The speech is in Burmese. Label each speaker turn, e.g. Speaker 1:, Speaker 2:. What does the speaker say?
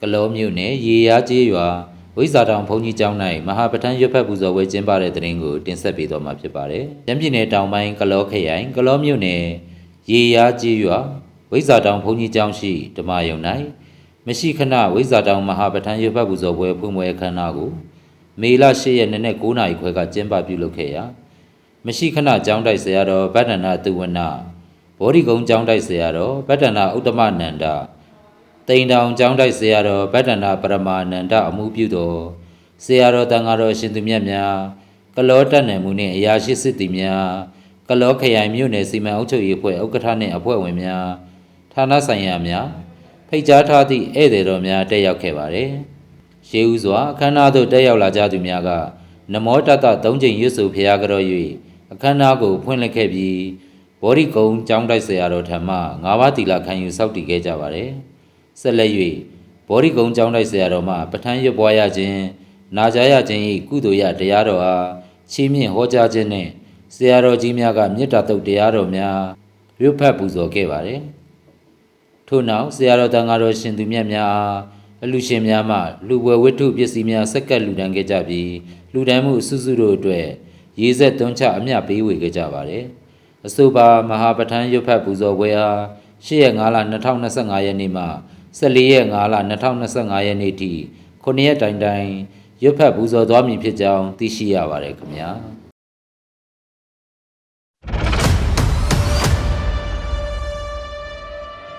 Speaker 1: ကလောမြို့နယ်ရေယားကျေးရွာဝိဇာတောင်ဘုံကြီးကျောင်း၌မဟာပဋ္ဌာန်းရွတ်ဖတ်ပူဇော်ပွဲကျင်းပတဲ့တဲ့ရင်ကိုတင်ဆက်ပေးသွားမှာဖြစ်ပါတယ်။ရန်ပြည်နယ်တောင်ပိုင်းကလောခရိုင်ကလောမြို့နယ်ရေယားကျေးရွာဝိဇာတောင်ဘုံကြီးကျောင်းရှိဓမ္မယုံ၌မရှိခဏဝိဇာတောင်မဟာပဋ္ဌာန်းရွတ်ဖတ်ပူဇော်ပွဲဖွင့်ပွဲအခမ်းအနားကိုမေလ10ရက်နေ့နဲ့9နာရီခွဲကကျင်းပပြုလုပ်ခဲ့ရာမရှိခဏကျောင်းတိုက်ဆရာတော်ဗတ္တနာသူဝနာဘောဓိကုံကျောင်းတိုက်ဆရာတော်ဗတ္တနာဥတ္တမနန္ဒ တိန်တောင်ကျောင်းတိုက်ဆရာတော်ဗတ္တနာပရမာနန္ဒအမှုပြုတော်ဆရာတော်တန်ဃာတော်ရှင်သူမြတ်များကလောတက်နယ်မှုနှင့်အရာရှိစစ်သည်များကလောခရိုင်မြို့နယ်စီမံအုပ်ချုပ်ရေးအဖွဲ့ဥက္ကဋ္ဌနှင့်အဖွဲ့ဝင်များဌာနဆိုင်ရာများဖိတ်ကြားထားသည့်ဧည့်သည်တော်များတက်ရောက်ခဲ့ပါသည်ရှေးဥစွာအခမ်းအနားသို့တက်ရောက်လာကြသူများကနမောတတသုံးချိန်ရွတ်ဆိုဖျားကြော၍အခမ်းအနားကိုဖွင့်လှစ်ခဲ့ပြီးဘောဓိကုံကျောင်းတိုက်ဆရာတော်ထံမှ၅ပါးတီလာခံယူစောင့်တည်ခဲ့ကြပါသည် ဆက်လက်၍ဘောဓိကုံကျောင်းတိုက်ဆရာတော်မှပဋ္ဌာန်းရွတ်ပွားရခြင်းနာကြားရခြင်း၏ကုသိုလ်ရတရားတော်အားချီးမြှင့်ဟောကြားခြင်းနှင့်ဆရာတော်ကြီးများကမေတ္တာတုတ်တရားတော်များရွတ်ဖတ်ပူဇော်ခဲ့ပါသည်ထို့နောက်ဆရာတော်တန်ဃာတော်ရှင်သူမြတ်များအားအလူရှင်များမှလူပွဲဝတ္ထုပစ္စည်းများဆက်ကပ်လူဒန်းခဲ့ကြပြီးလူဒန်းမှုအစုစုတို့အတွက်ရေဆက်သွန်းချအမျှပေးဝေခဲ့ကြပါတယ်အဆိုပါမဟာပဋ္ဌာန်းရွတ်ဖတ်ပူဇော်ပွဲအား8ရက်5လ2025ရက်နေ့မှ 14ရက်5လ2025ရက်နေ့ထိ9ရက်တိုင်တိုင်ရွတ်ဖတ်ပူဇော်သွားမည်ဖြစ်ကြောင်းသိရှိရပါတယ်ခင်ဗျာ။